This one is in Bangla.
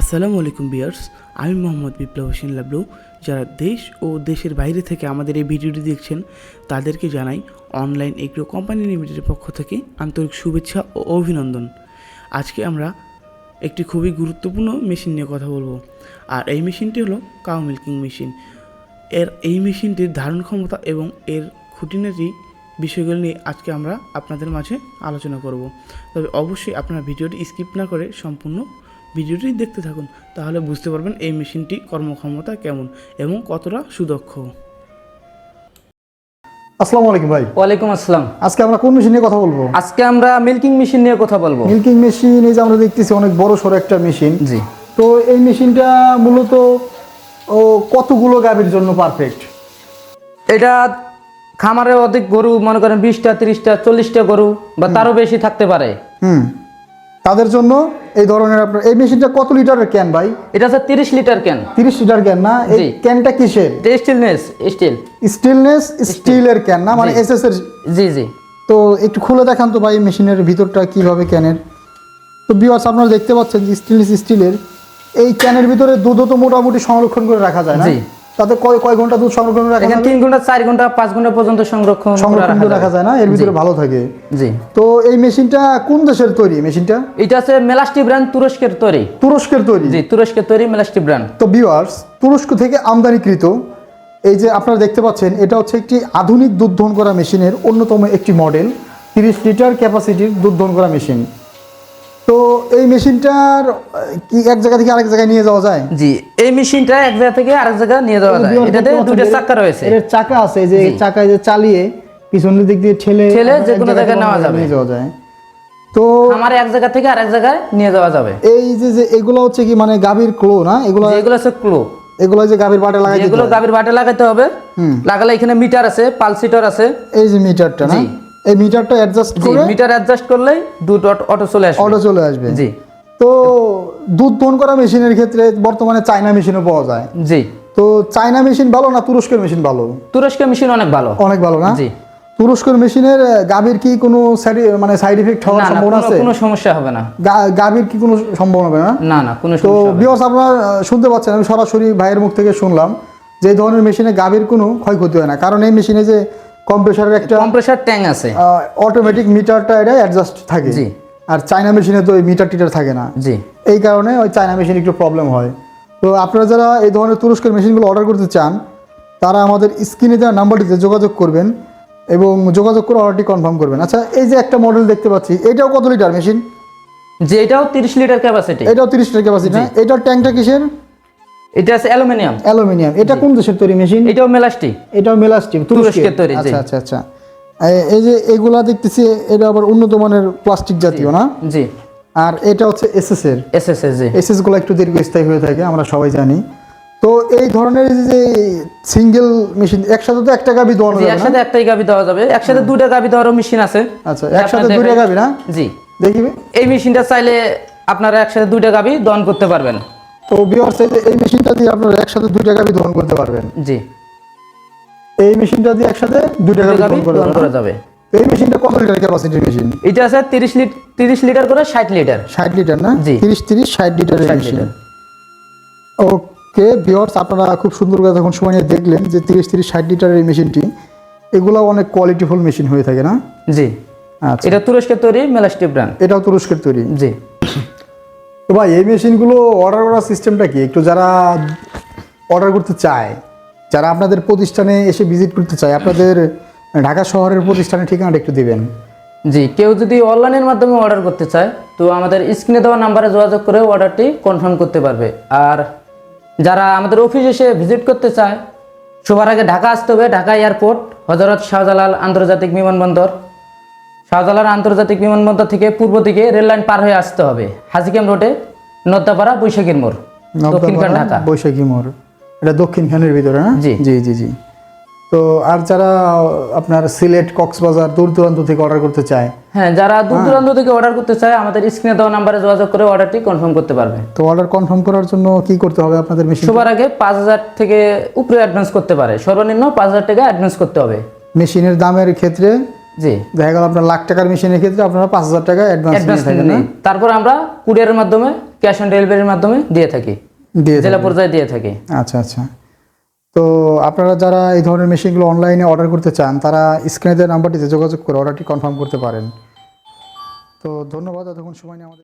আসসালামু আলাইকুম বিয়ার্স আমি মোহাম্মদ বিপ্লব হোসেন লাবলু। যারা দেশ ও দেশের বাইরে থেকে আমাদের এই ভিডিওটি দেখছেন, তাদেরকে জানাই অনলাইন এগ্রো কোম্পানি লিমিটেডের পক্ষ থেকে আন্তরিক শুভেচ্ছা ও অভিনন্দন। আজকে আমরা একটি খুবই গুরুত্বপূর্ণ মেশিন নিয়ে কথা বলব, আর এই মেশিনটি হলো কাউ মিল্কিং মেশিন এর এই মেশিনটির ধারণ ক্ষমতা এবং এর খুঁটিনাটি বিষয়গুলো নিয়ে আজকে আমরা আপনাদের মাঝে আলোচনা করব। তবে অবশ্যই আপনারা ভিডিওটি স্কিপ না করে সম্পূর্ণ ভিডিওটি দেখতে থাকুন তাহলে বুঝতে পারবেন এই মেশিনটি কর্মক্ষমতা কেমন এবং কতটা সুদক্ষ। আসসালামু আলাইকুম ভাই। ওয়ালাইকুম আসসালাম। আজকে আমরা কোন মেশিন নিয়ে কথা বলব? আজকে আমরা মিল্কিং মেশিন নিয়ে কথা বলব। মিল্কিং মেশিন এই যে আমরা দেখতেছি অনেক বড় সড়ো একটা মেশিন। জি। তো এই মেশিনটা মূলত ও কতগুলো গাভীর জন্য পারফেক্ট এটা খামারে অধিক গরু মনে করেন বিশটা তিরিশটা চল্লিশটা গরু বা তারও বেশি থাকতে পারে। হুম। তাদের জন্য এই ধরনের আপনার এই মেশিনটা কত লিটারের ক্যান ভাই? এটা হচ্ছে তিরিশ লিটার ক্যান তিরিশ লিটার ক্যান না? এই ক্যানটা কিসের? স্টিলনেস স্টিল স্টিলনেস স্টিলের ক্যান না? মানে। এস এস এর জি জি। তো একটু খুলে দেখান তো ভাই মেশিনের ভিতরটা কীভাবে ক্যানের তো বিওয়ার্স আপনারা দেখতে পাচ্ছেন যে স্টেনলেস স্টিলের এই ক্যানের ভিতরে দুধও তো মোটামুটি সংরক্ষণ করে রাখা যায় না। তাতে কয় কয় ঘণ্টা দুধ সংরক্ষণ রাখা যাবে? তিন ঘণ্টা চার ঘণ্টা পাঁচ ঘণ্টা পর্যন্ত সংরক্ষণ সংরক্ষণ রাখা যায় না এর ভিতরে ভালো থাকে। জি। তো এই মেশিনটা কোন দেশের তৈরি মেশিনটা? এটা আছে মেলাস্টি ব্র্যান্ড তুরস্কের তৈরি। তুরস্কের তৈরি? জি তুরস্কের তৈরি মেলাস্টি ব্র্যান্ড। তো বিওয়ার্স তুরস্ক থেকে আমদানিকৃত এই যে আপনারা দেখতে পাচ্ছেন এটা হচ্ছে একটি আধুনিক দুধ দহন করা মেশিনের অন্যতম একটি মডেল তিরিশ লিটার ক্যাপাসিটির দুধ দহন করা মেশিন। এই মেশিনটার কি এক জায়গা থেকে আরেক জায়গায় নিয়ে যাওয়া যায় জি এই মেশিনটা এক জায়গা থেকে আরেক জায়গা নিয়ে যাওয়া যায় এটাতে দুটো চাকা রয়েছে এর চাকা আছে যে জি। চাকায় যে চালিয়ে পিছনের দিক দিয়ে ঠেলে ঠেলে যে কোনো জায়গা জায়গায় নেওয়া যাবে। নিয়ে যাওয়া যায় তো আমার এক জায়গা থেকে আরেক জায়গায় নিয়ে যাওয়া যাবে এই যে যে এগুলো হচ্ছে কি মানে গাভীর ক্লো না এগুলো যেগুলো আছে ক্লো এগুলো যে গাভীর বাটে লাগাই হয়। গাভীর বাটে লাগাতে হবে হুম। লাগালে এখানে মিটার আছে পালসিটার আছে এই যে মিটারটা না। এই মিটারটা অ্যাডজাস্ট করে মিটার অ্যাডজাস্ট করলেই দুধ অটো- চলে আসবে। অটো চলে আসবে। জি। তো দুধ দহন করা মেশিনের ক্ষেত্রে বর্তমানে চায়না মেশিনও পাওয়া যায়। জি। তো চায়না মেশিন ভালো না তুরস্কের মেশিন ভালো? তুরস্কের মেশিন অনেক ভালো। অনেক ভালো না? জি। তুরস্কের মেশিনের গাভীর কি কোনো সাইড- মানে সাইড এফেক্ট হওয়ার সম্ভাবনা আছে? কোনো সমস্যা হবে না। গাভীর কি কোনো সম্ভাবনা হবে না? না না কোনো তো সমস্যা না। বিয়স আপনারা শুনতে পাচ্ছেন আমি সরাসরি ভাইয়ের মুখ থেকে শুনলাম যে ধরনের মেশিনে গাভীর কোনো ক্ষয়ক্ষতি হয় না। কারণ এই মেশিনে যে কম্প্রেসারের একটা কম্প্রেসার ট্যাঙ্ক আছে। অটোমেটিক মিটারটা এটা অ্যাডজাস্ট থাকে। জি। আর চায়না মেশিনে তো ওই মিটার টিটার থাকে না। জি। এই কারণে ওই চায়না মেশিন একটু প্রবলেম হয়। তো আপনারা যারা এই ধরনের তুরস্কের মেশিনগুলো অর্ডার করতে চান তারা আমাদের স্ক্রিনে দেওয়া নাম্বারটিতে যোগাযোগ করবেন এবং যোগাযোগ করে অর্ডারটি কনফার্ম করবেন। আচ্ছা এই যে একটা মডেল দেখতে পাচ্ছি এটাও কত লিটার মেশিন যে এটাও তিরিশ লিটার ক্যাপাসিটি এটাও তিরিশ লিটার ক্যাপাসিটি এটার ট্যাঙ্কটা কিসের? এটা আছে অ্যালুমিনিয়াম। অ্যালুমিনিয়াম। এটা কোন দেশের তৈরি মেশিন? এটাও মেলাস্টি এটাও মেলাস্টিম তুরস্কের। তৈরি। আচ্ছা আচ্ছা আচ্ছা। এই যে এগুলা দেখতেছি এটা আবার উন্নত মানের প্লাস্টিক জাতীয় না? জি। আর এটা হচ্ছে এসএস এর। S S S G. এসএসগুলো একটু দীর্ঘস্থায়ী হয়ে থাকে আমরা সবাই জানি। তো এই ধরনের যে সিঙ্গেল মেশিন একসাথে তো একটা গাবি জি যাবে না? একসাথে একটাই গাবি দেওয়া যাবে। একসাথে দুটা গাবি দেওয়ারও মেশিন আছে। আচ্ছা একসাথে দুইটা গাবি না? জি। দেখিবে এই মেশিনটা চাইলে আপনারা একসাথে দুইটা গাবি দহন করতে পারবেন। তো বিয়ার্স এই মেশিনটা দিয়ে আপনারা একসাথে দুইটা গাবি দহন করতে পারবেন। জি। এই মেশিনটা দিয়ে একসাথে দুইটা গাবি গাবি দহন করা যাবে। এই মেশিনটা কত লিটার ক্যাপাসিটির মেশিন এটা আছে তিরিশ লিটার তিরিশ লিটার করে ষাট লিটার। ষাট লিটার না? জি। তিরিশ তিরিশ ষাট লিটারের মেশিন। ওকে ভিওর্স আপনারা খুব সুন্দর করে তখন সময় নিয়ে দেখলেন যে তিরিশ তিরিশ ষাট লিটারের এই মেশিনটি এগুলো অনেক কোয়ালিটিফুল মেশিন হয়ে থাকে না? জি। আচ্ছা। এটা তুরস্কের তৈরি মেলাস্টি ব্র্যান্ড এটাও তুরস্কের তৈরি। জি। তো ভাই, এই মেশিনগুলো অর্ডার করার সিস্টেমটা কি? একটু যারা অর্ডার করতে চায়, যারা আপনাদের প্রতিষ্ঠানে এসে ভিজিট করতে চায়, আপনাদের ঢাকা শহরের প্রতিষ্ঠানের ঠিকানাটা একটু দিবেন। জি, কেউ যদি অনলাইনের মাধ্যমে অর্ডার করতে চায়, তো আমাদের স্ক্রিনে দেওয়া নাম্বারে যোগাযোগ করে অর্ডারটি কনফার্ম করতে পারবে। আর যারা আমাদের অফিস এসে ভিজিট করতে চায়, সবার আগে ঢাকা আসতে হবে, ঢাকা এয়ারপোর্ট হজরত শাহজালাল আন্তর্জাতিক বিমানবন্দর। শাহজালাল আন্তর্জাতিক বিমানবন্দর থেকে পূর্ব দিকে রেল লাইন পার হয়ে আসতে হবে। হাজিক্যাম রোডে নদ্দাপাড়া বৈশাখীর মোড় দক্ষিণখান ঢাকা। বৈশাখী মোড়। এটা দক্ষিণখানের ভিতরে না? জি। জি জি জি। তো আর যারা আপনার সিলেট কক্সবাজার দূর দূরান্ত থেকে অর্ডার করতে চায় হ্যাঁ যারা দূর দূরান্ত থেকে অর্ডার করতে চায় আমাদের স্ক্রিনে দেওয়া নাম্বারে যোগাযোগ করে অর্ডারটি কনফার্ম করতে পারবে। তো অর্ডার কনফার্ম করার জন্য কি করতে হবে আপনাদের মেশিন সবার আগে পাঁচ হাজার থেকে উপরে অ্যাডভান্স করতে পারে। সর্বনিম্ন পাঁচ হাজার টাকা অ্যাডভান্স করতে হবে। মেশিনের দামের ক্ষেত্রে জি। দেখা গেল আপনার লাখ টাকার মেশিনের ক্ষেত্রে আপনারা পাঁচ হাজার টাকা অ্যাডভান্স নিই তারপর আমরা কুরিয়ারের মাধ্যমে ক্যাশ অন ডেলিভারির মাধ্যমে দিয়ে থাকি। দিয়ে জেলা পর্যায়ে দিয়ে থাকি। আচ্ছা আচ্ছা। তো আপনারা যারা এই ধরনের মেশিনগুলো অনলাইনে অর্ডার করতে চান তারা স্ক্রিনে দেওয়া নাম্বারটিতে যোগাযোগ করে অর্ডারটি কনফার্ম করতে পারেন। তো ধন্যবাদ এতক্ষণ সময় নিয়ে আমাদের